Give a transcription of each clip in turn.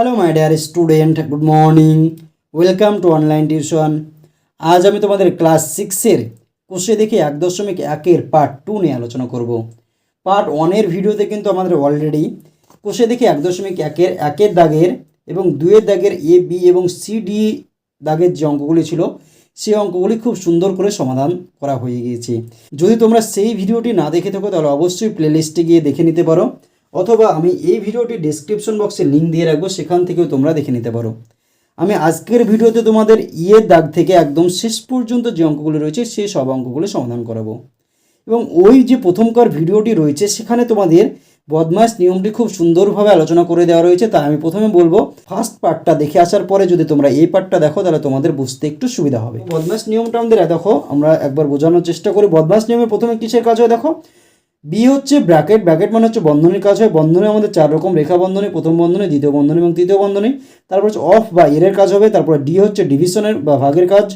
Hello my dear student good morning welcome to online tuition আজ আমি তোমাদের class সিক্সের কোষে দেখে এক দশমিক একের পার্ট টু নিয়ে আলোচনা করব। পার্ট ওয়ানের ভিডিওতে কিন্তু আমাদের অলরেডি কোষে দেখে এক দশমিক একের একের দাগের এবং দুয়ের দাগের এ বি এবং সি ডি দাগের যে অঙ্কগুলি ছিল, সেই অঙ্কগুলি খুব সুন্দর করে সমাধান করা হয়ে গিয়েছে। যদি তোমরা সেই ভিডিওটি না দেখে থাকো, তাহলে অবশ্যই প্লেলিস্টে গিয়ে দেখে নিতে পারো। অথবা আমি এই ভিডিওটি ডিসক্রিপশন বক্সে লিঙ্ক দিয়ে রাখব, সেখান থেকেও তোমরা দেখে নিতে পারো। আমি আজকের ভিডিওতে তোমাদের ইয়ের দাগ থেকে একদম শেষ পর্যন্ত যে অঙ্কগুলো রয়েছে সেই সব অঙ্কগুলো সমাধান করাবো। এবং ওই যে প্রথমকার ভিডিওটি রয়েছে, সেখানে তোমাদের বদমাস নিয়মটি খুব সুন্দরভাবে আলোচনা করে দেওয়া রয়েছে, তাই আমি প্রথমে বলব ফার্স্ট পার্টটা দেখে আসার পরে যদি তোমরা এই পার্টটা দেখো, তাহলে তোমাদের বুঝতে একটু সুবিধা হবে। বদমাস নিয়মটা আমাদের, দেখো, আমরা একবার বোঝানোর চেষ্টা করি। বদমাস নিয়মে প্রথমে কিসের কাজ হয়, দেখো? বি হচ্ছে ব্র্যাকেট ব্র্যাকেট মানে হচ্ছে বন্ধনের কাজ হয়। বন্ধনে আমাদের চার রকম, রেখা বন্ধনী, প্রথম বন্ধনী, দ্বিতীয় বন্ধনী এবং তৃতীয় বন্ধনী। তারপর হচ্ছে অফ বা এরের কাজ হবে। তারপর ডি হচ্ছে ডিভিশনের বা ভাগের কাজ।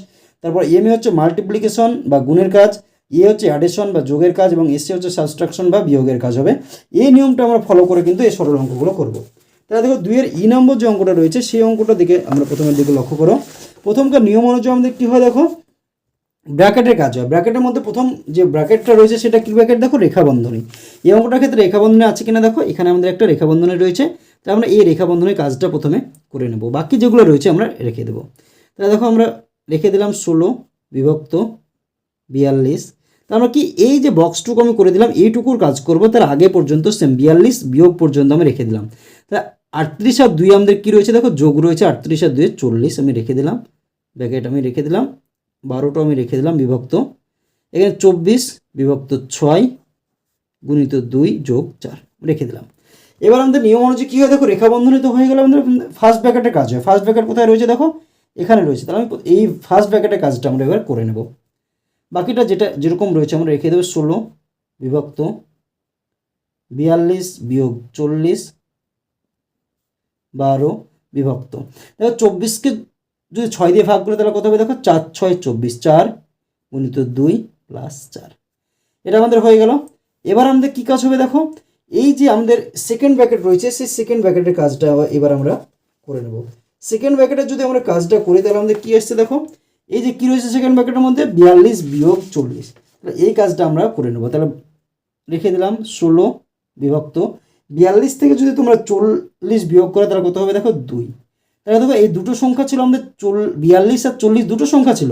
তারপর এম এ হচ্ছে মাল্টিপ্লিকেশন বা গুণের কাজ। এ হচ্ছে অ্যাডিশন বা যোগের কাজ এবং এসে হচ্ছে সাবস্ট্রাকশন বা বিয়োগের কাজ হবে। এই নিয়মটা আমরা ফলো করে কিন্তু এই সরল অঙ্কগুলো করব। তাহলে দেখো দুইয়ের ই নম্বর যে অঙ্কটা রয়েছে, সেই অঙ্কটা দিকে আমরা প্রথমের দিকে লক্ষ্য করো। প্রথমকার নিয়ম অনুযায়ী আমাদের কী হয় দেখো? ব্র্যাকেটের কাজ হয়। ব্র্যাকেটের মধ্যে প্রথম যে ব্র্যাকেটটা রয়েছে, সেটা কি ব্র্যাকেট দেখো রেখা বন্ধনী এই অঙ্কটার ক্ষেত্রে রেখা বন্ধনী আছে কিনা দেখো? এখানে আমাদের একটা রেখা বন্ধনী রয়েছে। তাই আমরা এই রেখাবন্ধনের কাজটা প্রথমে করে নেব। বাকি যেগুলো রয়েছে, আমরা রেখে দেবো। তাহলে দেখো, আমরা রেখে দিলাম ষোলো, বিভক্ত বিয়াল্লিশ। তা আমরা কি এই যে বক্সটুকু আমি করে দিলাম, এইটুকুর কাজ করব, তার আগে পর্যন্ত সেম বিয়াল্লিশ, বিয়োগ পর্যন্ত আমি রেখে দিলাম। তা আটত্রিশ আর দুই আমাদের কী রয়েছে? দেখো, যোগ রয়েছে আটত্রিশ আর দুয়ে চল্লিশ আমি রেখে দিলাম। ব্যাকেট আমি রেখে দিলাম। বারোটা আমি রেখে দিলাম বিভক্ত। এখানে চব্বিশ বিভক্ত ছয় গুণিত দুই যোগ চার রেখে দিলাম। এবার আমাদের নিয়ম অনুযায়ী কী হয়? দেখো রেখা বন্ধনী তো হয়ে গেল আমাদের ফার্স্ট ব্যাকেটের কাজ হয়। ফার্স্ট ব্যাকেট কোথায় রয়েছে? দেখো, এখানে রয়েছে। তাহলে আমি এই ফার্স্ট ব্যাকেটের কাজটা আমরা এবার করে নেব। বাকিটা যেটা যেরকম রয়েছে, আমরা রেখে দেবো ষোলো বিভক্ত বিয়াল্লিশ বিয়োগ চল্লিশ বারো বিভক্ত। দেখো, চব্বিশকে যদি ছয় দিয়ে ভাগ করে তাহলে কত হবে? দেখো, চার, ছয়, চব্বিশ, চার, গুণিত দুই প্লাস চার। এটা আমাদের হয়ে গেল। এবার আমাদের কী কাজ হবে দেখো? এই যে আমাদের সেকেন্ড ব্যাকেট রয়েছে, সেই সেকেন্ড ব্যাকেটের কাজটা এবার আমরা করে নেব। সেকেন্ড ব্যাকেটের যদি আমরা কাজটা করি, তাহলে আমাদের কী আসছে দেখো? এই যে কী রয়েছে সেকেন্ড ব্যাকেটের মধ্যে? বিয়াল্লিশ বিয়োগ চল্লিশ। তাহলে এই কাজটা আমরা করে নেব। তাহলে রেখে দিলাম, ষোলো বিভক্ত। বিয়াল্লিশ থেকে যদি তোমরা চল্লিশ বিয়োগ করো, তাহলে কত হবে? দেখো, দুই। তাহলে দেখো, এই দুটো সংখ্যা ছিল আমাদের চল, বিয়াল্লিশ আর চল্লিশ, দুটো সংখ্যা ছিল।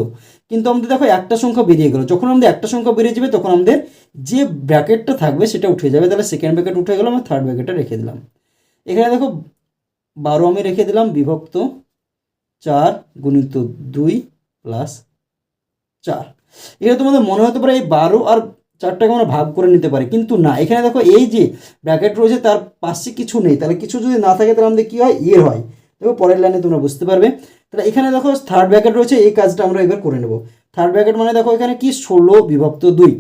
কিন্তু আমাদের দেখো, একটা সংখ্যা বেরিয়ে গেলো। যখন আমাদের একটা সংখ্যা বেরিয়ে যাবে, তখন আমাদের যে ব্র্যাকেটটা থাকবে, সেটা উঠে যাবে। তাহলে সেকেন্ড ব্র্যাকেট উঠে গেলো, আমরা থার্ড ব্র্যাকেটটা রেখে দিলাম। এখানে দেখো, বারো আমি রেখে দিলাম, বিভক্ত চার গুণিত দুই প্লাস চার। এটা তোমাদের মনে হতে পারে, এই বারো আর চারটাকে আমরা ভাগ করে নিতে পারি, কিন্তু না। এখানে দেখো, এই যে ব্র্যাকেট রয়েছে, তার পাশে কিছু নেই। তাহলে কিছু যদি না থাকে, তাহলে আমাদের কী হয়? ইয়ের হয়। দেখো পরের লাইনে তোমরা বুঝতে পারবে। তাহলে এখানে দেখো থার্ড ব্র্যাকেট রয়েছে, এই কাজটা আমরা এবার করে নেব। থার্ড ব্র্যাকেট মানে দেখো এখানে কি? ষোলো বিভক্ত দুই।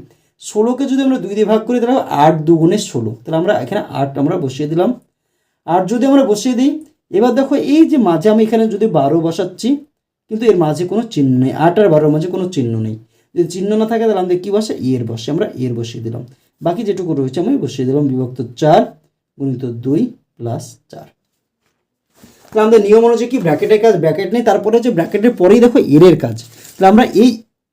ষোলোকে যদি আমরা দুই দিয়ে ভাগ করি, তাহলে আট দুগুণে ষোলো। তাহলে আমরা এখানে আট আমরা বসিয়ে দিলাম। আট যদি আমরা বসিয়ে দিই, এবার দেখো এই যে মাঝে আমি এখানে যদি বারো বসাচ্ছি, কিন্তু এর মাঝে কোনো চিহ্ন নেই। আট আর বারোর মাঝে কোনো চিহ্ন নেই। যদি চিহ্ন না থাকে, তাহলে আমাদের কী বসে? এর বসে। আমরা এর বসিয়ে দিলাম। বাকি যেটুকু রয়েছে, আমি বসিয়ে দিলাম বিভক্ত চার, গুণিত দুই প্লাস চার। তাহলে আমাদের নিয়ম অনুযায়ী কি ব্র্যাকেটের কাজ ব্র্যাকেট নেই, তারপরে হচ্ছে ব্র্যাকেটের পরেই দেখো এরের কাজ। তাহলে আমরা এই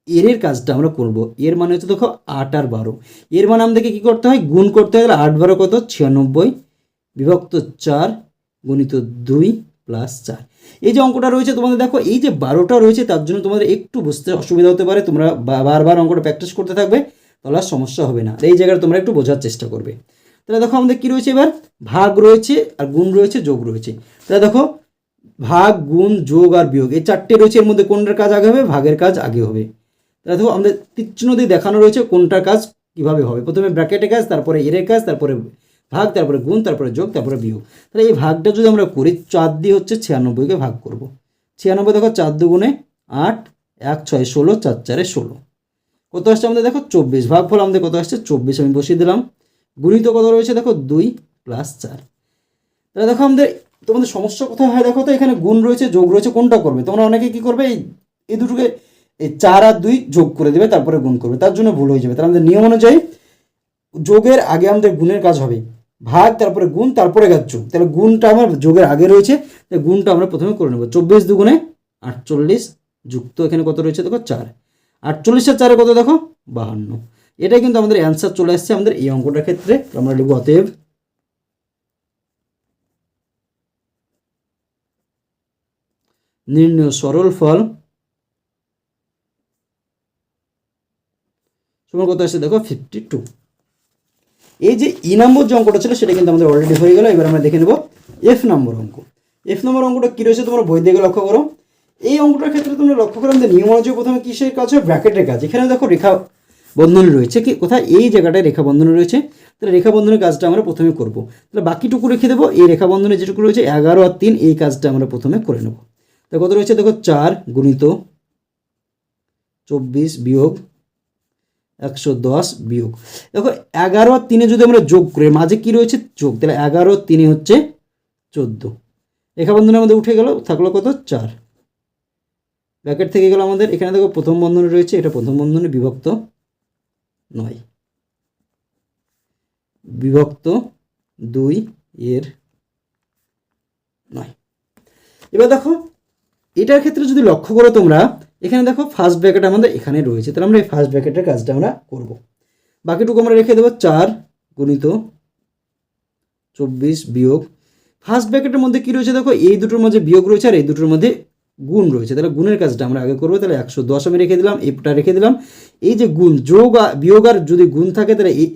এরের কাজটা আমরা করব। এর মানে হচ্ছে দেখো আট আর বারো। এর মানে আমাদেরকে কী করতে হয়? গুণ করতে হয় আট বারো কত? ছিয়ানব্বই বিভক্ত চার গুণিত দুই প্লাস চার। এই যে অঙ্কটা রয়েছে, তোমাদের দেখো, এই যে বারোটা রয়েছে, তার জন্য তোমাদের একটু বুঝতে অসুবিধা হতে পারে। তোমরা বারবার অঙ্কটা প্র্যাকটিস করতে থাকবে, তাহলে আর সমস্যা হবে না। এই জায়গায় তোমরা একটু বোঝার চেষ্টা করবে। তাহলে দেখো আমাদের কী রয়েছে এবার? ভাগ রয়েছে আর গুণ রয়েছে, যোগ রয়েছে। তাহলে দেখো, ভাগ, গুণ, যোগ আর বিয়োগ, এই চারটে রয়েছে, এর মধ্যে কোনটার কাজ আগে হবে? ভাগের কাজ আগে হবে। তাহলে দেখো, আমাদের তীক্ষ্ণ দিয়ে দেখানো রয়েছে কোনটার কাজ কীভাবে হবে। প্রথমে ব্র্যাকেটের কাজ, তারপরে এরের কাজ, তারপরে ভাগ, তারপরে গুণ, তারপরে যোগ, তারপরে বিয়োগ। তাহলে এই ভাগটা যদি আমরা করি, চার দিয়ে হচ্ছে ছিয়ানব্বইকে ভাগ করব। ছিয়ানব্বই দেখো, চার দুগুণে আট, এক, ছয়, ষোলো, চার, চারে ষোলো। কত আসছে আমাদের? দেখো, চব্বিশ। ভাগ ফল আমাদের কত আসছে? চব্বিশ। আমি বসিয়ে দিলাম। গুণিত কত রয়েছে? দেখো দুই প্লাস চার। তাহলে দেখো আমাদের, তোমাদের সমস্যা কোথায় হয় দেখো তো? এখানে গুণ রয়েছে, যোগ রয়েছে, কোনটা করবে? তোমরা অনেকে কি করবে? এই এই দুটোকে, এই চার আর দুই যোগ করে দেবে, তারপরে গুণ করবে। তার জন্য ভুল হয়ে যাবে। তাহলে আমাদের নিয়ম অনুযায়ী যোগের আগে আমাদের গুণের কাজ হবে। ভাগ, তারপরে গুণ, তারপরে গাছ যোগ তাহলে গুণটা আমার যোগের আগে রয়েছে গুণটা আমরা প্রথমে করে নেব। চব্বিশ দুগুণে আটচল্লিশ যুক্ত এখানে কত রয়েছে? দেখো চার। আটচল্লিশের চারে কত দেখো? বাহান্ন। এটাই কিন্তু আমাদের অ্যান্সার চলে আসছে আমাদের এই অঙ্কটার ক্ষেত্রে। আমরা লিখব অতএব নির্ণয় সরল ফল। সমান কত আসছে? দেখো ফিফটি টু এই যে ই নম্বর যে অঙ্কটা ছিল সেটা কিন্তু আমাদের অলরেডি হয়ে গেল। এবার আমরা দেখে নেব এফ নম্বর অঙ্ক। এফ নম্বর অঙ্কটা কী রয়েছে তোমরা বই দিকে লক্ষ্য করো। এই অঙ্কটার ক্ষেত্রে তোমরা লক্ষ্য করো আমাদের নিয়ম প্রথমে কিসের কাজ হয়? ব্র্যাকেটের কাজ। এখানে দেখো রেখা বন্ধনী রয়েছে কি? কোথায়? এই জায়গাটায় রেখা বন্ধনী রয়েছে। তাহলে রেখা বন্ধনের কাজটা আমরা প্রথমে করব। তাহলে বাকিটুকু রেখে দেবো। এই রেখা বন্ধনে যেটুকু রয়েছে, এগারো আর তিন, এই কাজটা আমরা প্রথমে করে নেব। তো কত রয়েছে? দেখো, চার গুণিত চব্বিশ বিয়োগ একশো দশ বিয়োগ। দেখো, এগারো আর তিনে যদি আমরা যোগ করি মাঝে কি রয়েছে? যোগ। তাহলে এগারো তিনে হচ্ছে চোদ্দ। রেখা বন্ধনের মধ্যে উঠে গেল, থাকল কত? চার। ব্যাকেট থেকে গেল আমাদের। এখানে দেখো, প্রথম বন্ধনী রয়েছে। এটা প্রথম বন্ধনী, বিভক্ত। নয়। বিভক্ত দুই এর নয়। এবার দেখো, এটার ক্ষেত্রে যদি লক্ষ্য করো তোমরা, এখানে দেখো ফার্স্ট ব্র্যাকেট আমাদের এখানে রয়েছে, তাহলে আমরা এই ফার্স্ট ব্র্যাকেটের কাজটা আমরা করব। বাকিটুকু আমরা রেখে দেবো চার গুণিত চব্বিশ বিয়োগ। ফার্স্ট ব্র্যাকেটের মধ্যে কী রয়েছে দেখো, এই দুটোর মধ্যে বিয়োগ রয়েছে আর এই দুটোর মধ্যে গুণ রয়েছে। তাহলে গুণের কাজটা আমরা আগে করব। তাহলে একশো দশ আমি রেখে দিলাম এটা রেখে দিলাম। এই যে গুণ, যোগ বিয়োগ আর যদি গুণ থাকে, তাহলে এই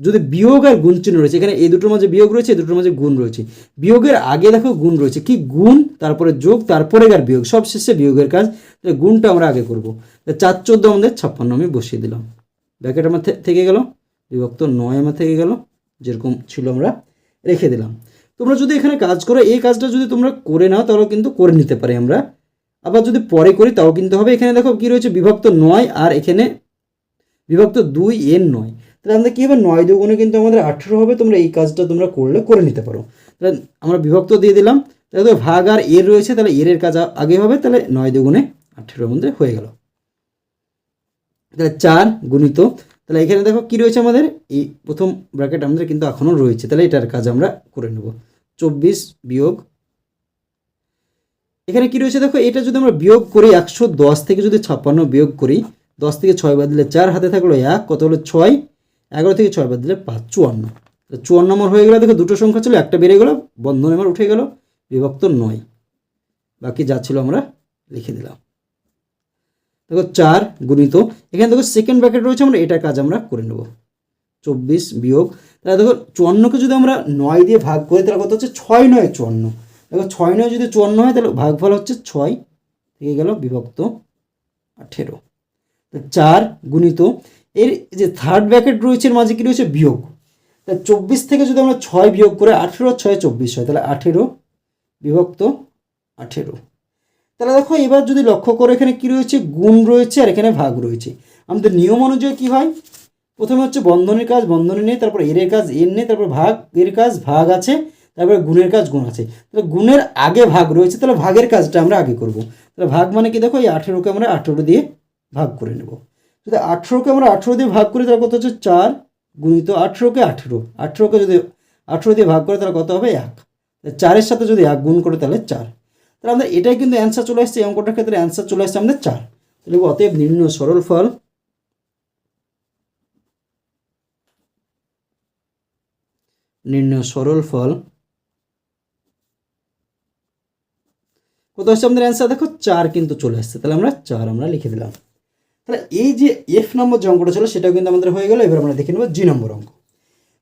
যদি বিয়োগ আর গুণ চিহ্ন রয়েছে, এখানে এই দুটোর মাঝে বিয়োগ রয়েছে, এই দুটোর মাঝে গুণ রয়েছে। বিয়োগের আগে দেখো গুণ রয়েছে। কি গুণ? তারপরে যোগ, তারপরে আর বিয়োগ সব শেষে বিয়োগের কাজ। তাহলে গুণটা আমরা আগে করব। চার চোদ্দ আমাদের ছাপ্পান্ন আমি বসিয়ে দিলাম। ব্যাকেট আমার থেকে গেল, বিভক্ত নয় আমার থেকে গেল, যেরকম ছিল আমরা রেখে দিলাম। তোমরা যদি এখানে কাজ করো, এই কাজটা যদি তোমরা করে নাও, তাহলে কিন্তু করে নিতে পারি আমরা। আবার যদি পরে করি, তাও কিন্তু হবে। এখানে দেখো কি রয়েছে? বিভক্ত নয় আর এখানে বিভক্ত দুই এর নয়। তাহলে আমাদের কী হবে? নয় দুগুণে কিন্তু আমাদের আঠেরো হবে। তোমরা এই কাজটা তোমরা করলে, করে নিতে পারো। তাহলে আমরা বিভক্ত দিয়ে দিলাম। তাহলে তো ভাগ আর এর রয়েছে, তাহলে এর কাজ আগে হবে। তাহলে নয় দুগুণে আঠেরোর মধ্যে হয়ে গেল। তাহলে চার গুণিত, তাহলে এখানে দেখো কি রয়েছে আমাদের? এই প্রথম ব্র্যাকেট আমাদের কিন্তু এখনও রয়েছে। তাহলে এটার কাজ আমরা করে নেব। চব্বিশ বিয়োগ এখানে কি রয়েছে? দেখো, এটা যদি আমরা বিয়োগ করি একশো দশ থেকে যদি ছাপ্পান্ন বিয়োগ করি, দশ থেকে ছয় বাদ দিলে চার, হাতে থাকল এক, কত হলো ছয়? এগারো থেকে ছয় বাদ দিলে পাঁচ, চুয়ান্ন। চুয়ান্ন নম্বর হয়ে গেলে, দেখো, দুটো সংখ্যা ছিল, একটা বেড়ে গেলো বন্ধন আমার উঠে গেল, বিভক্ত নয়। বাকি যা ছিল আমরা লিখে দিলাম। দেখো, চার গুণিত, এখানে দেখো সেকেন্ড ব্র্যাকেট রয়েছে, আমরা এটা কাজ আমরা করে নেব। চব্বিশ বিয়োগ, তাহলে দেখো, চুয়ান্নকে যদি আমরা নয় দিয়ে ভাগ করি, তাহলে কত হচ্ছে? ছয় নয়, চুয়ান্ন। দেখো ছয় নয় যদি চুয়ান্ন হয়, তাহলে ভাগফল হচ্ছে ছয়, থেকে গেল বিভক্ত আঠেরো। তো চার গুণিত, এর যে থার্ড ব্র্যাকেট রয়েছে, এর মাঝে কী রয়েছে? বিয়োগ। তা চব্বিশ থেকে যদি আমরা ছয় বিয়োগ করে আঠেরো, ছয় চব্বিশ হয়, তাহলে আঠেরো বিভক্ত আঠেরো। তাহলে দেখো, এবার যদি লক্ষ্য করে, এখানে কী রয়েছে? গুণ রয়েছে, আর এখানে ভাগ রয়েছে। আমাদের নিয়ম অনুযায়ী কী হয়? প্রথমে হচ্ছে বন্ধনের কাজ, বন্ধনী নেই, তারপর এর কাজ, এর নেই, তারপর ভাগ, এর কাজ, ভাগ আছে। তারপরে গুণের কাজ গুণ আছে। তাহলে গুণের আগে ভাগ রয়েছে, তাহলে ভাগের কাজটা আমরা আগে করব। তাহলে ভাগ মানে কি? দেখো এই আঠেরোকে আমরা আঠেরো দিয়ে ভাগ করে নেব। যদি আঠেরোকে আমরা আঠেরো দিয়ে ভাগ করি, তাহলে কত হচ্ছে? চার গুণিত আঠেরোকে আঠেরো। আঠেরোকে যদি আঠেরো দিয়ে ভাগ করে, তাহলে কত হবে? এক। চারের সাথে যদি এক গুণ করে, তাহলে চার। তাহলে আমাদের এটাই কিন্তু অ্যান্সার চলে আসছে অঙ্কটার ক্ষেত্রে অ্যান্সার চলে আসছে আমাদের চার। তাহলে অতএব নিম্ন সরল ফল। নির্ণয় সরল ফল। কত হচ্ছে আমাদের অ্যান্সার দেখো, চার কিন্তু চলে আসছে। তাহলে আমরা চার, আমরা লিখে দিলাম। তাহলে এই যে এফ নম্বর যে অঙ্কটা ছিল, সেটাও কিন্তু আমাদের হয়ে গেল। এবার আমরা দেখে নেব জি নম্বর অঙ্ক।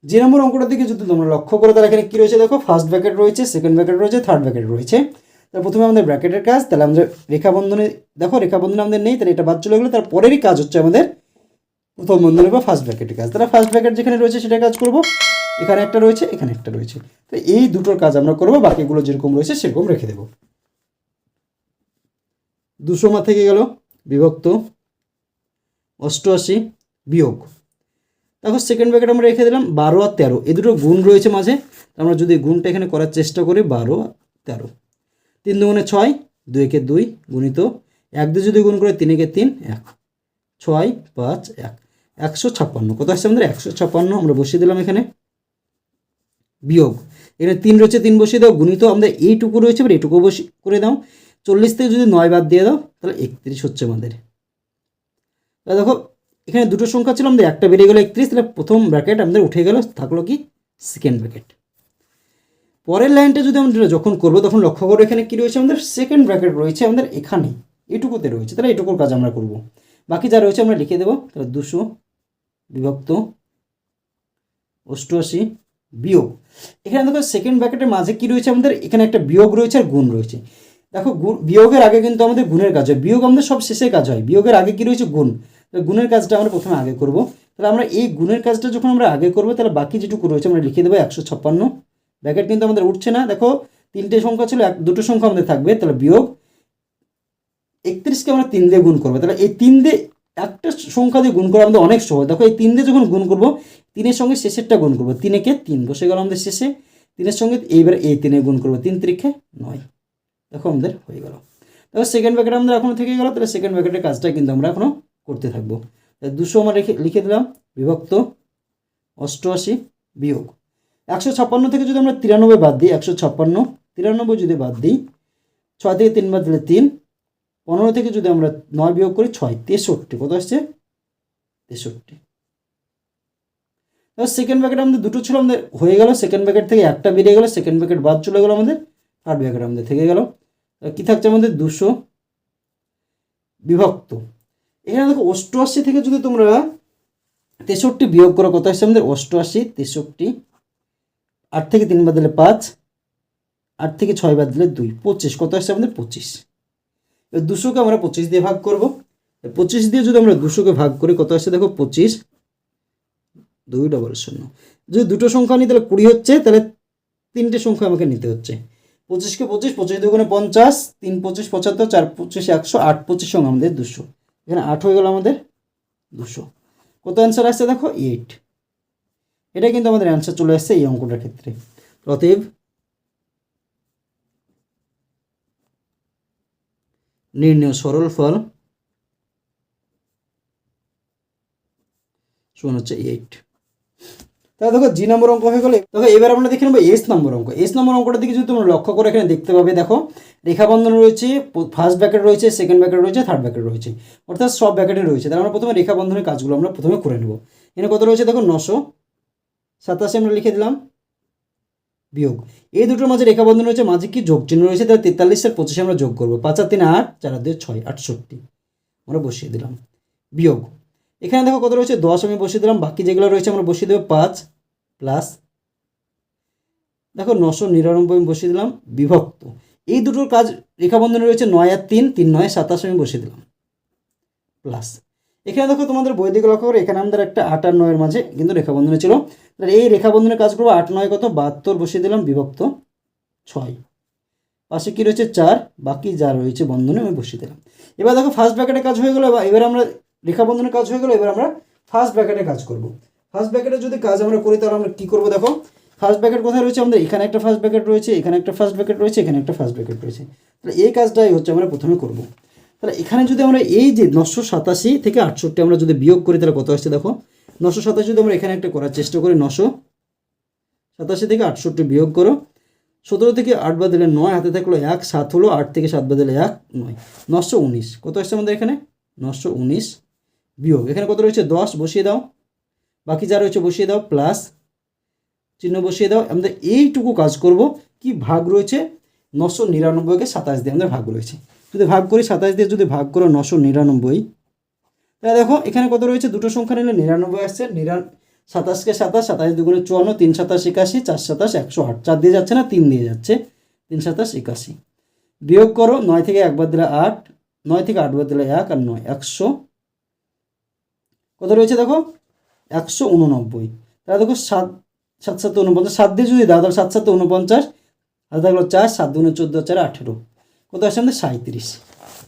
জি নম্বর অঙ্কটার দিকে যদি তোমরা লক্ষ্য করো, তাহলে এখানে কী রয়েছে দেখো? ফার্স্ট ব্র্যাকেট রয়েছে সেকেন্ড ব্র্যাকেট রয়েছে থার্ড ব্র্যাকেট রয়েছে। তাহলে প্রথমে আমাদের ব্র্যাকেটের কাজ, তাহলে আমাদের রেখা বন্ধনে, দেখো রেখা বন্ধনে আমাদের নেই, তাহলে এটা বাদ চলে গেলো। তারপরেরই কাজ হচ্ছে আমাদের প্রথম বন্ধনে বা ফার্স্ট ব্র্যাকেটের কাজ। তাহলে ফার্স্ট ব্র্যাকেট যেখানে রয়েছে সেটা কাজ করব। এখানে একটা রয়েছে, এখানে একটা রয়েছে। তো এই দুটোর কাজ আমরা করব, বাকিগুলো যেরকম রয়েছে, সেরকম রেখে দেবো। দুশো মা থেকে গেল বিভক্ত, অষ্টআশি বিয়োগ। দেখো সেকেন্ড ব্র্যাকেট আমরা রেখে দিলাম বারো আর তেরো। এই দুটো গুণ রয়েছে মাঝে আমরা যদি গুণটা এখানে করার চেষ্টা করি বারো তেরো। তিন দুগুণে ছয় দুই একে দুই গুণিত এক। দিয়ে যদি গুণ করে তিন একে তিন, এক। ছয়, পাঁচ, এক। একশো ছাপ্পান্ন। কত আসছে আমাদের? একশো ছাপ্পান্ন। আমরা বসিয়ে দিলাম এখানে বিয়োগ। এখানে তিন রয়েছে, তিন বসিয়ে দাও, গুণিত আমাদের এইটুকু রয়েছে, এবার এইটুকু বসি করে দাও। চল্লিশ থেকে যদি নয় বাদ দিয়ে দাও, তাহলে একত্রিশ হচ্ছে আমাদের। তাহলে দেখো, এখানে দুটো সংখ্যা ছিল, আমাদের একটা বেরিয়ে গেলো একত্রিশ, তাহলে প্রথম ব্র্যাকেট আমাদের উঠে গেল, থাকল কি? সেকেন্ড ব্র্যাকেট পরের লাইনটা যদি আমরা যখন করব, তখন লক্ষ্য করো, এখানে কী রয়েছে আমাদের? সেকেন্ড ব্র্যাকেট রয়েছে আমাদের এখানে এটুকুতে রয়েছে, তাহলে এটুকুর কাজ আমরা করব। বাকি যা রয়েছে আমরা লিখে দেবো, তাহলে দুশো বিভক্ত অষ্টআশি বিয়োগ। এখানে দেখো সেকেন্ড ব্র্যাকেটের মাঝে কী রয়েছে আমাদের? এখানে একটা বিয়োগ রয়েছে আর গুণ রয়েছে। দেখো বিয়োগের আগে কিন্তু আমাদের গুণের কাজ হয়। বিয়োগ আমাদের সব শেষে কাজ হয়। বিয়োগের আগে কি রয়েছে? গুণ। তাহলে গুণের কাজটা আমরা প্রথমে আগে করব। তাহলে আমরা এই গুণের কাজটা যখন আমরা আগে করব, তাহলে বাকি যেটুকু রয়েছে আমরা লিখে দেবো একশো ছাপ্পান্ন। ব্র্যাকেট কিন্তু আমাদের উঠছে না। দেখো, তিনটে সংখ্যা ছিল, এক, দুটো সংখ্যা আমাদের থাকবে। তাহলে বিয়োগ একত্রিশকে আমরা তিন দিয়ে গুণ করব। তাহলে এই তিন দিয়ে একটা সংখ্যা দিয়ে গুণ করা আমাদের অনেক সহজ। দেখো, এই তিন দিয়ে যখন গুণ করব, তিনের সঙ্গে শেষেরটা গুণ করব। তিনেকে তিন। বসে গেল আমাদের শেষে। তিনের সঙ্গে এইবার এই তিনে গুণ করব। তিন তিরিখে নয়। দেখো আমাদের হয়ে গেল। দেখো সেকেন্ড ব্যাকেট আমাদের এখনও থেকে গেল, তাহলে সেকেন্ড ব্যাকেটের কাজটা কিন্তু আমরা এখনও করতে থাকব। তাহলে দুশো আমরা রেখে লিখে দিলাম, বিভক্ত অষ্টআশি বিয়োগ। একশো ছাপ্পান্ন থেকে যদি আমরা তিরানব্বই বাদ দিই, একশো ছাপ্পান্ন, তিরানব্বই যদি বাদ দিই, ছয় থেকে তিন বাদ দিলে তিন, পনেরো থেকে যদি আমরা নয় বিয়োগ করি, ছয়, তেষট্টি, কত আসছে? তেষট্টি। সেকেন্ড ব্যাকেট আমাদের দুটো ছিল, আমাদের হয়ে গেল সেকেন্ড ব্যাকেট থেকে একটা বেরিয়ে গেল সেকেন্ড ব্যাকেট বাদ চলে গেলো আমাদের। থার্ড ব্যাকেট আমাদের থেকে গেল। কী থাকছে আমাদের? দুশো বিভক্ত। এখানে দেখো অষ্টআশি থেকে যদি তোমরা তেষট্টি বিয়োগ করো, কত আসছে আমাদের? অষ্টআশি, তেষট্টি। আট থেকে তিন বাদ দিলে পাঁচ। আট থেকে ছয় বাদ দিলে দুই। পঁচিশ, কত আসছে আমাদের? পঁচিশ। এবার দুশোকে আমরা পঁচিশ দিয়ে ভাগ করব। পঁচিশ দিয়ে যদি আমরা দুশোকে ভাগ করি, কত আসছে? দেখো পঁচিশ। দুই ডবল শূন্য। যদি দুটো সংখ্যা নিই, তাহলে কুড়ি হচ্ছে। তাহলে তিনটে সংখ্যা আমাকে নিতে হচ্ছে। পঁচিশকে পঁচিশ পঁচিশ দুগুণে পঞ্চাশ, তিন পঁচিশ পঁচাত্তর, চার পঁচিশ একশো, আট পঁচিশ সঙ্গে আমাদের দুশো। এখানে আট হয়ে গেল আমাদের দুশো। কত অ্যান্সার আসছে দেখো? এইট এটা কিন্তু আমাদের অ্যান্সার চলে আসছে এই অঙ্কটার ক্ষেত্রে। অতএব নির্ণয় সরল ফল সমান হচ্ছে এইট তাহলে দেখো জি নম্বর অঙ্ক হয়ে গেলে, দেখো এবার আমরা দেখে নেব এস নম্বর অঙ্ক। এস নম্বর অঙ্কটা দিকে যদি তোমরা লক্ষ্য করে এখানে দেখতে পাবে, দেখো, রেখাবন্ধন রয়েছে ফার্স্ট ব্যাকেট রয়েছে সেকেন্ড ব্যাকেট রয়েছে থার্ড ব্যাকেট রয়েছে, অর্থাৎ সব ব্যাকেটে রয়েছে। তাহলে আমরা প্রথমে রেখাবন্ধনের কাজগুলো আমরা প্রথমে করে নেব। এখানে কত রয়েছে দেখো? নশো সাতাশে আমরা লিখে দিলাম, বিয়োগ। এই দুটোর মাঝে রেখাবন্ধন রয়েছে, মাঝে কি যোগ চিহ্ন রয়েছে? তাহলে তেতাল্লিশ আর পঁচিশে আমরা যোগ করব। পাঁচ আর তিন আট, চার দুই, ছয়, আটষট্টি। আমরা বসিয়ে দিলাম। বিয়োগ। এখানে দেখো কত রয়েছে? দশ আমি বসিয়ে দিলাম। বাকি যেগুলো রয়েছে আমরা বসিয়ে দেবো পাঁচ প্লাস দেখো নশো নিরানব্বই আমি বসিয়ে দিলাম। বিভক্ত। এই দুটোর কাজ রেখাবন্ধনে রয়েছে নয় আর তিন তিন নয়, সাতাশ আমি বসিয়ে দিলাম। প্লাস এখানে দেখো তোমাদের বৈদিক দিকে লক্ষ্য করে এখানে আমাদের একটা আট আর নয়ের মাঝে কিন্তু রেখাবন্ধনে ছিল। তাহলে এই রেখাবন্ধনের কাজ করব আট, নয় কত? বাহাত্তর বসিয়ে দিলাম, বিভক্ত ছয়। পাশে কী রয়েছে? চার। বাকি যা রয়েছে বন্ধনে আমি বসিয়ে দিলাম। এবার দেখো ফার্স্ট ব্র্যাকেটের কাজ হয়ে গেলো। এবার আমরা রেখাবন্ধনের কাজ হয়ে গেলো, এবার আমরা ফার্স্ট ব্র্যাকেটে কাজ করব। ফার্স্ট ব্র্যাকেটে যদি কাজ আমরা করি, তাহলে আমরা কী করব দেখো? ফার্স্ট ব্র্যাকেট কোথায় রয়েছে আমাদের? এখানে একটা ফার্স্ট ব্র্যাকেট রয়েছে, এখানে একটা ফার্স্ট ব্র্যাকেট রয়েছে, এখানে একটা ফার্স্ট ব্র্যাকেট রয়েছে। তাহলে এই কাজটাই হচ্ছে আমরা প্রথমে করব। তাহলে এখানে যদি আমরা এই যে নশো সাতাশি থেকে আটষট্টি আমরা যদি বিয়োগ করি, তাহলে কত আসছে দেখো? নশো সাতাশি যদি আমরা এখানে একটা করার চেষ্টা করি, নশো সাতাশি থেকে আটষট্টি বিয়োগ করো। সতেরো থেকে আট বাদ দিলে নয়, হাতে থাকল এক, সাত হলো আট থেকে সাত বাদ দিলে এক, নয়। নশো উনিশ, কত আসছে আমাদের এখানে? নশো উনিশ। বিয়োগ। এখানে কত রয়েছে? দশ, বসিয়ে দাও। বাকি যা রয়েছে, বসিয়ে দাও। প্লাস চিহ্ন বসিয়ে দাও। আমাদের এইটুকু কাজ করব। কি ভাগ রয়েছে? নশো নিরানব্বইকে সাতাশ দিয়ে আমাদের ভাগ রয়েছে। যদি ভাগ করি সাতাশ দিয়ে যদি ভাগ করো নশো নিরানব্বই, তাহলে দেখো, এখানে কত রয়েছে? দুটো সংখ্যা নিলে নিরানব্বই আসছে। নিরান সাতাশকে সাতাশ সাতাশ দুগুণে চুয়ান্ন, তিন সাতাশ একাশি, চার সাতাশ একশো আট। চার দিয়ে যাচ্ছে না, তিন দিয়ে যাচ্ছে। তিন সাতাশ একাশি। বিয়োগ করো, নয় থেকে একবার দিলে আট, নয় থেকে আটবার দিলে এক আর নয়, একশো। কত রয়েছে দেখো? একশো উননব্বই। তাহলে দেখো সাত সাত সাত উনপঞ্চাশ। সাত দিয়ে যদি দাও, তাহলে সাত সাত উনপঞ্চাশ। আর থাকল চার, সাত দুগুণে চোদ্দ চার আঠেরো। কত আসছে আমাদের? সাঁত্রিশ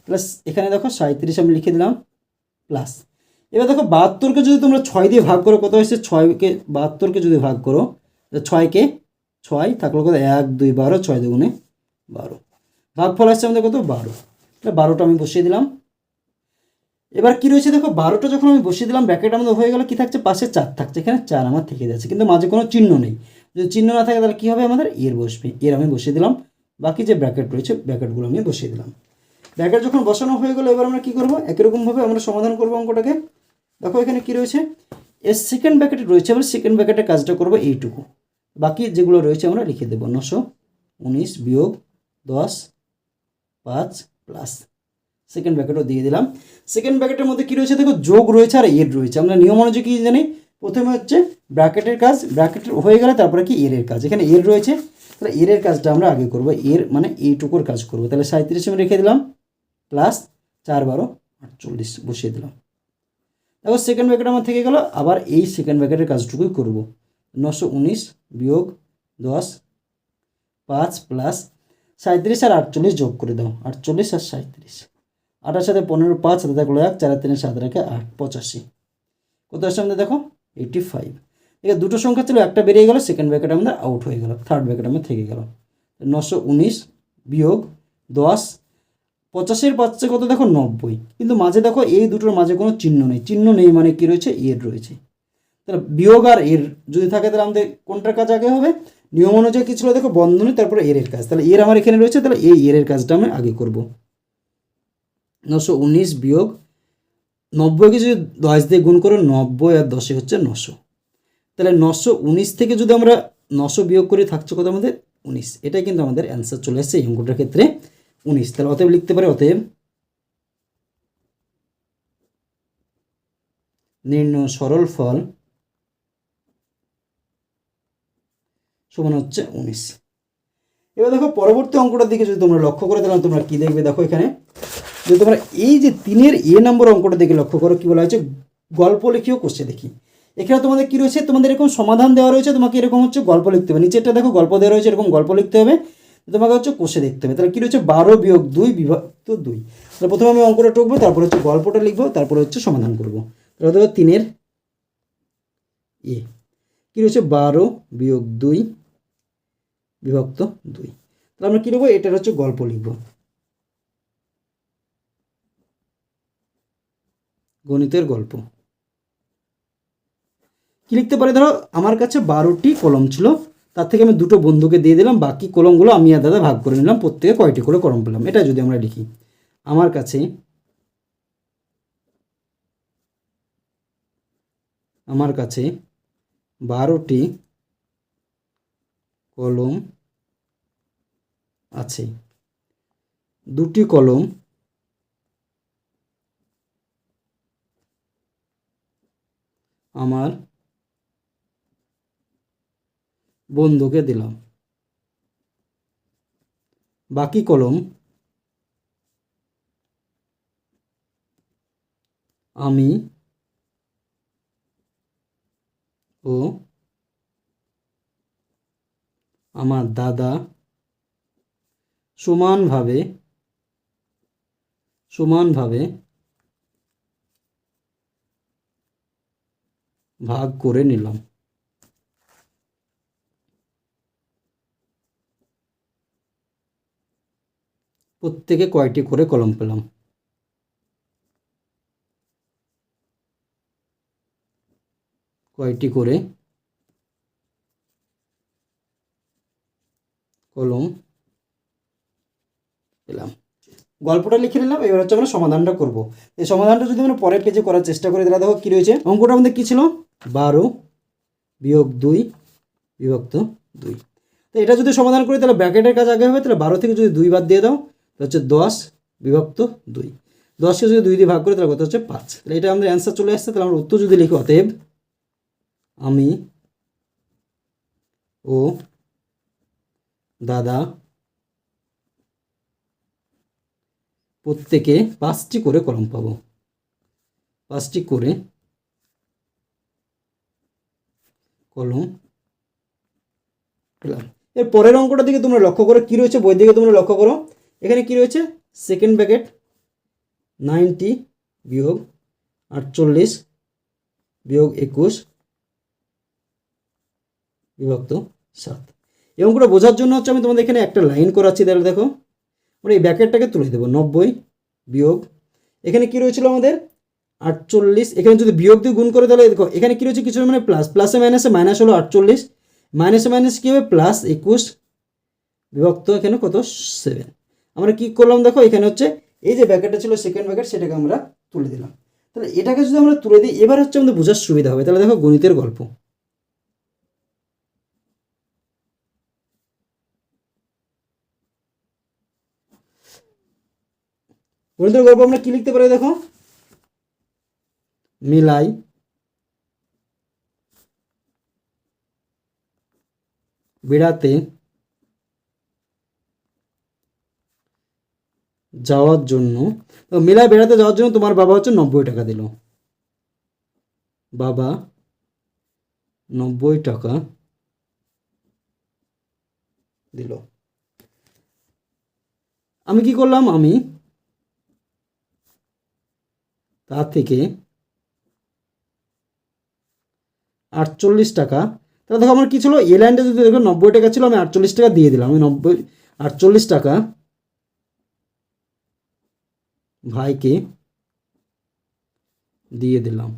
প্লাস এখানে দেখো সাঁত্রিশ আমি লিখে দিলাম, প্লাস। এবার দেখো বাহাত্তরকে যদি তোমরা ছয় দিয়ে ভাগ করো, কত হচ্ছে ছয়কে, বাহাত্তরকে যদি ভাগ করো ছয়কে ছয় থাকল কত? এক, দুই, বারো, ছয় দুগুণে বারো। ভাগ ফল আসছে আমাদের কত? বারো। তাহলে বারোটা আমি বসিয়ে দিলাম। এবার কি রয়েছে দেখো, বারোটা যখন আমি বসিয়ে দিলাম ব্র্যাকেট আমাদের হয়ে গেল, কি থাকছে? পাশে চার থাকছে, এখানে চার আমার থেকে যাচ্ছে, কিন্তু মাঝে কোনো চিহ্ন নেই। যদি চিহ্ন না থাকে, তাহলে কী হবে আমাদের? এর বসবে। এর আমি বসিয়ে দিলাম। বাকি যে ব্র্যাকেট রয়েছে ব্র্যাকেটগুলো আমি বসিয়ে দিলাম। ব্র্যাকেট যখন বসানো হয়ে গেলো, এবার আমরা কী করব? একই রকমভাবে আমরা সমাধান করব অঙ্কটাকে। দেখো এখানে কি রয়েছে? এর সেকেন্ড ব্র্যাকেটে রয়েছে আমরা সেকেন্ড ব্র্যাকেটের কাজটা করব এইটুকু। বাকি যেগুলো রয়েছে আমরা লিখে দেবো। নশো, উনিশ বিয়োগ দশ, পাঁচ প্লাস সেকেন্ড ব্র্যাকেটও দিয়ে দিলাম। সেকেন্ড ব্র্যাকেটের মধ্যে কী রয়েছে? দেখো, যোগ রয়েছে আর এর রয়েছে। আমরা নিয়ম অনুযায়ী কী জানি? প্রথমে হচ্ছে ব্র্যাকেটের কাজ ব্র্যাকেট হয়ে গেলে তারপরে কি? এর এর কাজ। এখানে এর রয়েছে। তাহলে এর এর কাজটা আমরা আগে করব। এর মানে এইটুকুর কাজ করব। তাহলে সাঁত্রিশ আমি রেখে দিলাম। প্লাস চার বারো আটচল্লিশ বসিয়ে দিলাম। তারপর সেকেন্ড ব্র্যাকেট আমার থেকে গেল। আবার এই সেকেন্ড ব্র্যাকেটের কাজটুকুই করব। নশো উনিশ বিয়োগ দশ পাঁচ প্লাস সাঁত্রিশ আর আটচল্লিশ যোগ করে দাও। আটচল্লিশ আর সাঁত্রিশ আটার সাথে পনেরো পাঁচ হাতে থাকল এক, চার তিনে সাত রেখে আট, পঁচাশি। কত আসছে আমাদের দেখো? এইটি ফাইভ এখানে দুটো সংখ্যা ছিল, একটা বেরিয়ে গেল সেকেন্ড ব্র্যাকেট আমাদের আউট হয়ে গেল থার্ড ব্র্যাকেট আমাদের থেকে গেল। নশো উনিশ বিয়োগ দশ। পঁচাশের পাচ্ছে কত দেখো? নব্বই। কিন্তু মাঝে দেখো, এই দুটোর মাঝে কোনো চিহ্ন নেই। চিহ্ন নেই মানে কি রয়েছে? এর রয়েছে। তাহলে বিয়োগ আর এর যদি থাকে, তাহলে আমাদের কোনটার কাজ আগে হবে? নিয়ম অনুযায়ী কি ছিল? দেখো বন্ধনী, তারপরে এর কাজ। তাহলে এর আমার এখানে রয়েছে, তাহলে এই এর কাজটা আমি আগে করব। নশো উনিশ বিয়োগ নব্বইকে যদি দশ দিয়ে গুণ করো, নব্বই আর দশে হচ্ছে নশো। তাহলে নশো উনিশ থেকে যদি আমরা নশো বিয়োগ করে, থাকছে কত আমাদের? উনিশ। এটাই কিন্তু আমাদের অ্যান্সার চলে আসছে এই ক্ষেত্রে উনিশ। তাহলে অতএব লিখতে পারে, অতএব নির্ণয় সরল ফল সমান হচ্ছে উনিশ। এবার দেখো, পরবর্তী অঙ্কটার দিকে যদি তোমরা লক্ষ্য করে, তাহলে তোমরা কি দেখবে? দেখো এখানে যদি তোমরা এই যে তিনের এ নম্বর অঙ্কটা দেখে লক্ষ্য করো, কি বলা হয়েছে? গল্প লিখিও করছে দেখি। এখানে তোমাদের কি রয়েছে? তোমাদের এরকম সমাধান দেওয়া রয়েছে, তোমাকে এরকম হচ্ছে গল্প লিখতে হবে। নিচেরটা দেখো, গল্প দেওয়া রয়েছে, এরকম গল্প লিখতে হবে। তোমাকে হচ্ছে কোষে দেখতে হবে। তাহলে কী রয়েছে? বারো বিয়োগ দুই বিভক্ত দুই। তাহলে প্রথমে আমি অঙ্কটা টুকবো, তারপরে হচ্ছে গল্পটা লিখব, তারপরে হচ্ছে সমাধান করব। তাহলে দেখো তিনের এ। কী রয়েছে? বারো বিয়োগ দুই বিভক্ত দুই। তাহলে আমরা কী লিখব এটার হচ্ছে গল্প লিখব। গণিতের গল্প। কি লিখতে পারি? ধরো, আমার কাছে বারোটি কলম ছিল, তার থেকে আমি দুটো বন্ধুকে দিয়ে দিলাম, বাকি কলমগুলো আমি আর দাদা ভাগ করে নিলাম, প্রত্যেকে কয়টি করে কলম পেলাম এটা যদি আমরা লিখি। আমার কাছে আমার কাছে বারোটি কলম আছে। দুটি কলম আমার বন্ধুকে দিলাম। বাকি কলম আমি ও আমার দাদা সমানভাবে সমানভাবে ভাগ করে নিলাম। প্রত্যেকে কয়টি করে কলম পেলাম? কয়টি করে? কলম পেলাম। গল্পটা লিখে নিলাম, এবার হচ্ছে আমরা সমাধানটা করব। এই সমাধানটা যদি আমরা পরের পেজে করার চেষ্টা করি, তাহলে দেখো কী রয়েছে? অঙ্কটা আমাদের কী ছিল? বারো বিয়োগ দুই বিভক্ত দুই। তো এটা যদি সমাধান করি, তাহলে ব্র্যাকেটের কাজ আগে হবে, তাহলে বারো থেকে যদি দুই বাদ দিয়ে দাও, তাহলে হচ্ছে দশ বিভক্ত দুই। দশকে যদি দুই দিয়ে ভাগ করি, তাহলে কত হচ্ছে পাঁচ। তাহলে এটা আমাদের অ্যান্সার চলে আসছে, তাহলে আমরা উত্তর যদি লিখি, অতএব আমি ও দাদা প্রত্যেকে পাঁচটি করে কলম পাবো। পাঁচটি করে কলম, পেলাম। এর পরের অঙ্কটার দিকে তোমরা লক্ষ্য করো, কী রয়েছে? বই দিকে তোমরা লক্ষ্য করো। এখানে কি রয়েছে? সেকেন্ড ব্যাকেট নাইনটি বিয়োগ আটচল্লিশ বিয়োগ একুশ বিভক্ত সাত। এই অঙ্কটা বোঝার জন্য হচ্ছে আমি তোমাদের এখানে একটা লাইন করাচ্ছি, তাহলে দেখো। আমরা এই ব্যাকেটটাকে তুলে দেবো, নব্বই বিয়োগ। এখানে কি রয়েছিল আমাদের? আটচল্লিশ, এখানে যদি বিয়োগ দিয়ে গুণ করে তাহলে দেখো, এখানে কী রয়েছে? কিছু মানে প্লাস প্লাসে মাইনাসে মাইনাস হলো আটচল্লিশ মাইনাসে মাইনাস কী হবে? প্লাস একুশ, বিভক্ত এখানে কত? সেভেন আমরা কি করলাম দেখো, এখানে হচ্ছে, এই যে ব্যাকেটটা ছিল সেকেন্ড ব্যাকেট সেটাকে আমরা তুলে দিলাম। তাহলে এটাকে যদি আমরা তুলে দিই, এবার হচ্ছে আমাদের বোঝার সুবিধা হবে। তাহলে দেখো, গণিতের গল্প। গণিতের গল্প আমরা কি লিখতে পারি দেখো? মিলাই বেড়াতে যাওয়ার জন্য মেলায় বেড়াতে যাওয়ার জন্য তোমার বাবা হচ্ছে নব্বই টাকা দিল। বাবা নব্বই টাকা দিল। আমি কি করলাম? আমি তার থেকে আটচল্লিশ টাকা। তাহলে দেখো আমার কি ছিল? এ যদি দেখো, নব্বই টাকা ছিল, আমি আটচল্লিশ টাকা দিয়ে দিলাম। আমি নব্বই, আটচল্লিশ টাকা। ভাইকে দিয়ে দিলাম।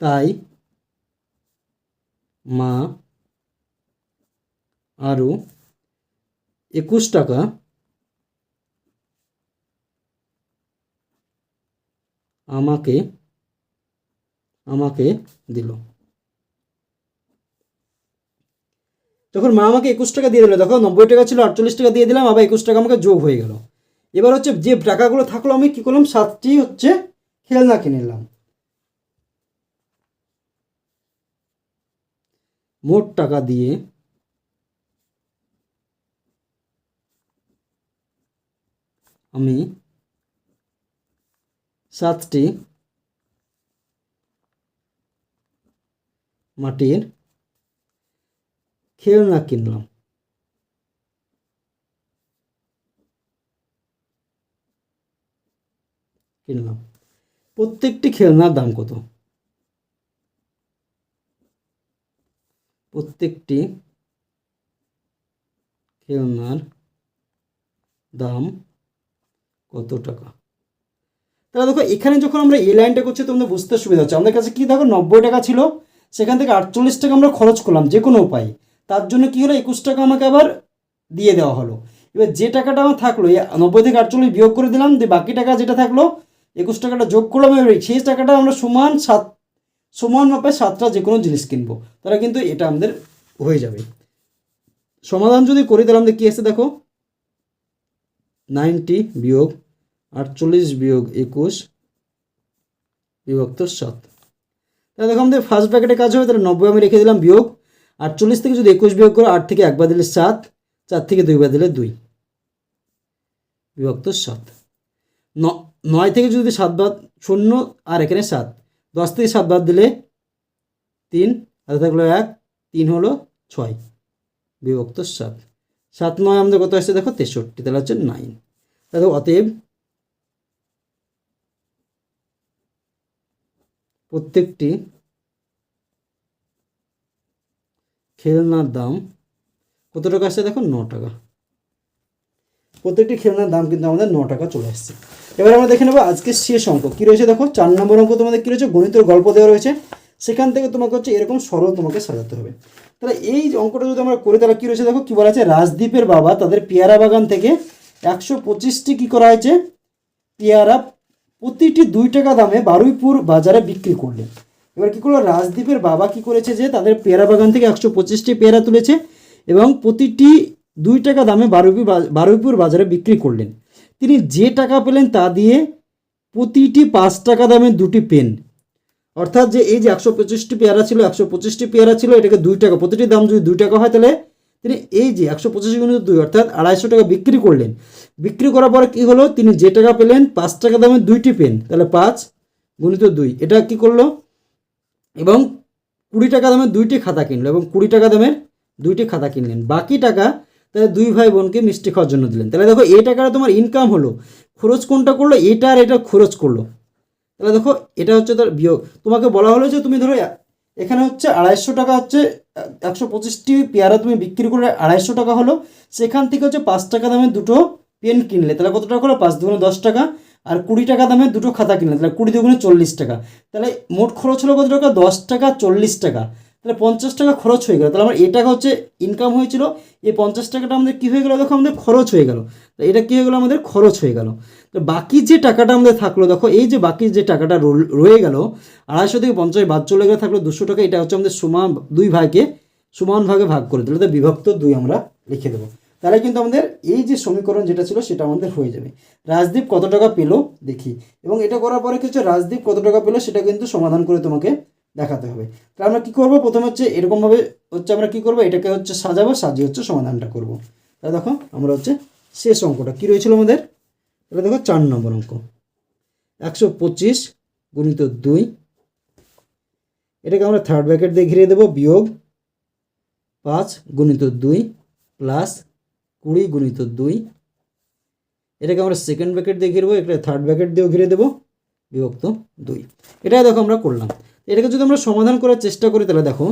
তাই মা আরও একুশ টাকা আমাকে আমাকে দিল। যখন মা আমাকে একুশ টাকা দিয়ে দিল। তখন নব্বই টাকা ছিল, আটচল্লিশ টাকা দিয়ে দিলাম, আবার একুশ টাকা আমাকে যোগ হয়ে গেল। এবার হচ্ছে যে টাকাগুলো থাকল, আমি কি করলাম? সাতটি হচ্ছে খেলনা কিনে নিলাম। মোট টাকা দিয়ে আমি সাতটি মাটির খেলনা কিনলাম। কিনলাম। প্রত্যেকটি খেলনার দাম কত? প্রত্যেকটি খেলনার দাম কত টাকা? তাহলে দেখো, এখানে যখন আমরা এই লাইনটা করছি তোমাদের বুঝতে সুবিধা হচ্ছে। আমাদের কাছে কি দেখো, নব্বই টাকা ছিল। সেখান থেকে আটচল্লিশ টাকা আমরা খরচ করলাম, যে কোনো উপায়ে। তার জন্য কি হলো? একুশ টাকা আমাকে আবার দিয়ে দেওয়া হলো। এবার যে টাকাটা আমার থাকল নব্বই থেকে আটচল্লিশ বিয়োগ করে দিলাম, দিয়ে বাকি টাকা যেটা থাকল, একুশ টাকাটা যোগ করলাম, এবার সেই টাকাটা আমরা সমান সাত, সমান মাপে সাতটা যে কোনো জিনিস কিনবো। তাহলে কিন্তু এটা আমাদের হয়ে যাবে। সমাধান যদি করে দিলাম কী আসছে দেখো? নাইনটি বিয়োগ আটচল্লিশ বিয়োগ একুশ বিভক্ত সাত। তাহলে দেখো আমাদের ফার্স্ট ব্র্যাকেটে কাজ হবে, তাহলে নব্বই আমি রেখে দিলাম বিয়োগ, আটচল্লিশ থেকে যদি একুশ বিয়োগ করো, আট থেকে একবার দিলে সাত, চার থেকে দুইবার দিলে দুই। বিভক্ত সাত। নয় থেকে যদি সাত বাদ, শূন্য আর এখানে সাত, দশ থেকে সাত বাদ দিলে তিন আর থাকল এক, তিন হলো ছয়। বিভক্ত সাত। সাত, নয় আমাদের কত আসছে? দেখো তেষট্টি, তাহলে হচ্ছে নাইন তাহলে অতএব প্রত্যেকটি খেলনার দাম কত টাকা আসছে দেখো? ন টাকা। প্রত্যেকটি খেলনার দাম কিন্তু আমাদের ন টাকা চলে আসছে। এবার আমরা দেখে নেব আজকে শেষ অঙ্ক। কী রয়েছে দেখো? চার নম্বর অঙ্ক তোমাদের কী রয়েছে? গণিতের গল্প দেওয়া রয়েছে। সেখান থেকে তোমাকে হচ্ছে এরকম সরল তোমাকে সাজাতে হবে। তাহলে এই অঙ্কটা যদি আমরা করি, তাহলে কী রয়েছে দেখো? কী বলা আছে? রাজদ্বীপের বাবা তাদের পেয়ারা বাগান থেকে একশো পঁচিশটি কী করা হয়েছে? পেয়ারা প্রতিটি দুই টাকা দামে বারুইপুর বাজারে বিক্রি করলেন। এবার কী করল? রাজদ্বীপের বাবা কি করেছে যে, তাদের পেয়ারা বাগান থেকে একশো পঁচিশটি পেয়ারা তুলেছে এবং প্রতিটি দুই টাকা দামে বারুইপুর বারুইপুর বাজারে বিক্রি করলেন। তিনি যে টাকা পেলেন তা দিয়ে প্রতিটি পাঁচ টাকা দামে দুটি পেন। অর্থাৎ যে, এই যে একশো পঁচিশটি পেয়ারা ছিল, একশো পঁচিশটি পেয়ারা ছিল, এটাকে দুই টাকা, প্রতিটি দাম যদি দুই টাকা হয় তাহলে তিনি এই যে একশো পঁচিশ গুণিত দুই, অর্থাৎ আড়াইশো টাকা বিক্রি করলেন। বিক্রি করার পরে কী হলো? তিনি যে টাকা পেলেন, পাঁচ টাকা দামের দুইটি পেন। তাহলে পাঁচ গুণিত দুই, এটা কি করল? এবং কুড়ি টাকা দামের দুইটি খাতা কিনলো এবং কুড়ি টাকা দামের দুইটি খাতা কিনলেন। বাকি টাকা তাহলে দুই ভাই বোনকে মিষ্টি খাওয়ার জন্য দিলেন। তাহলে দেখো, এই টাকাটা তোমার ইনকাম হলো। খরচ কোনটা করল? এটা আর এটা খরচ করল। তাহলে দেখো, এটা হচ্ছে তার বিয়োগ। তোমাকে বলা হলো যে তুমি ধরো এখানে হচ্ছে আড়াইশো টাকা হচ্ছে একশো পঁচিশটি পেয়ারা তুমি বিক্রি করে আড়াইশো টাকা হলো। সেখান থেকে হচ্ছে পাঁচ টাকা দামে দুটো পেন কিনলে, তাহলে কত টাকা হলো? পাঁচ দুগুণে দশ টাকা। আর কুড়ি টাকা দামে দুটো খাতা কিনলে, তাহলে কুড়ি দুগুণে চল্লিশ টাকা। তাহলে মোট খরচ হলো কত টাকা? দশ টাকা চল্লিশ টাকা। তাহলে পঞ্চাশ টাকা খরচ হয়ে গেল। তাহলে আমার এই টাকা হচ্ছে ইনকাম হয়েছিল, এই পঞ্চাশ টাকাটা আমাদের কী হয়ে গেলো? দেখো আমাদের খরচ হয়ে গেল। তো এটা কী হয়ে গেলো? আমাদের খরচ হয়ে গেল। তো বাকি যে টাকাটা আমাদের থাকল, দেখো এই যে বাকি যে টাকাটা রয়ে গেল, আড়াইশো থেকে পঞ্চাশ বাদ চলে গেলে থাকল দুশো টাকা, এটা হচ্ছে আমাদের সমান দুই ভাইকে সমান ভাগে ভাগ করে দিলে। তো বিভক্ত দুই আমরা লিখে দেবো। তাহলে কিন্তু আমাদের এই যে সমীকরণ যেটা ছিল, সেটা আমাদের হয়ে যাবে। রাজদীপ কত টাকা পেল? দেখি। এবং এটা করার পরে কিছু রাজদীপ কত টাকা পেল? সেটা কিন্তু সমাধান করে তোমাকে দেখাতে হবে। তাহলে আমরা কী করব? প্রথমে হচ্ছে এরকমভাবে হচ্ছে আমরা কী করব? এটাকে হচ্ছে সাজাবো, সাজিয়ে হচ্ছে সমাধানটা করব। তাহলে দেখো, আমরা হচ্ছে শেষ অঙ্কটা। কী রয়েছিল আমাদের? তাহলে দেখো, চার নম্বর অঙ্ক। একশো পঁচিশ গুণিত দুই। এটাকে আমরা থার্ড ব্র্যাকেট দিয়ে ঘিরে দেবো, বিয়োগ পাঁচ গুণিত দুই প্লাস কুড়ি গুণিত দুই। এটাকে আমরা সেকেন্ড ব্র্যাকেট দিয়ে ঘিরবো এটা থার্ড ব্র্যাকেট দিয়েও ঘিরে দেবো, বিভক্ত দুই। এটাই দেখো আমরা করলাম। এটাকে যদি আমরা সমাধান করার চেষ্টা করি, তাহলে দেখো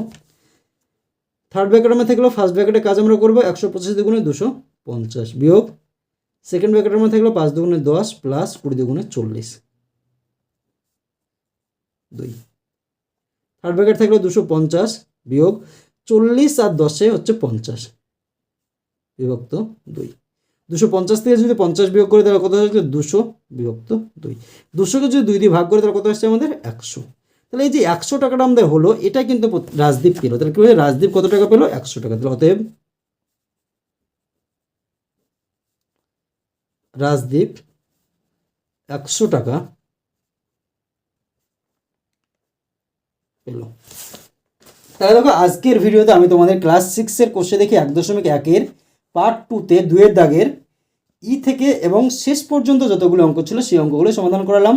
থার্ড ব্র্যাকেটের মধ্যে থাকল ফার্স্ট ব্র্যাকেটের কাজ আমরা করব একশো পঁচিশ দুগুণে দুশো পঞ্চাশ বিয়োগ সেকেন্ড ব্র্যাকেটের মধ্যে থাকল পাঁচ দুগুণে দশ প্লাস কুড়ি দুগুণে চল্লিশ। দুই। থার্ড ব্র্যাকেট থাকল দুশো পঞ্চাশ বিয়োগ, চল্লিশ আর দশে হচ্ছে পঞ্চাশ। বিভক্ত দুই। দুশো পঞ্চাশ থেকে যদি পঞ্চাশ বিয়োগ করে, তাহলে কত হচ্ছে দুশো বিভক্ত দুই। দুশোকে যদি দুই দিয়ে ভাগ করে, তাহলে কত আসছে আমাদের? একশো। তাহলে এই যে একশো টাকাটা আমাদের হলো, এটা কিন্তু রাজদীপ পেল তাহলে কি হচ্ছে রাজদীপ কত টাকা পেল? একশো টাকা তাহলে অতএব রাজদীপ একশো টাকা পেল। তাহলে দেখো, আজকের ভিডিওতে আমি তোমাদের ক্লাস সিক্সের কোষে দেখি এক দশমিক একের পার্ট টুতে দুয়ের দাগের, ই থেকে এবং শেষ পর্যন্ত যতগুলো অঙ্ক ছিল সেই অঙ্কগুলো সমাধান করালাম।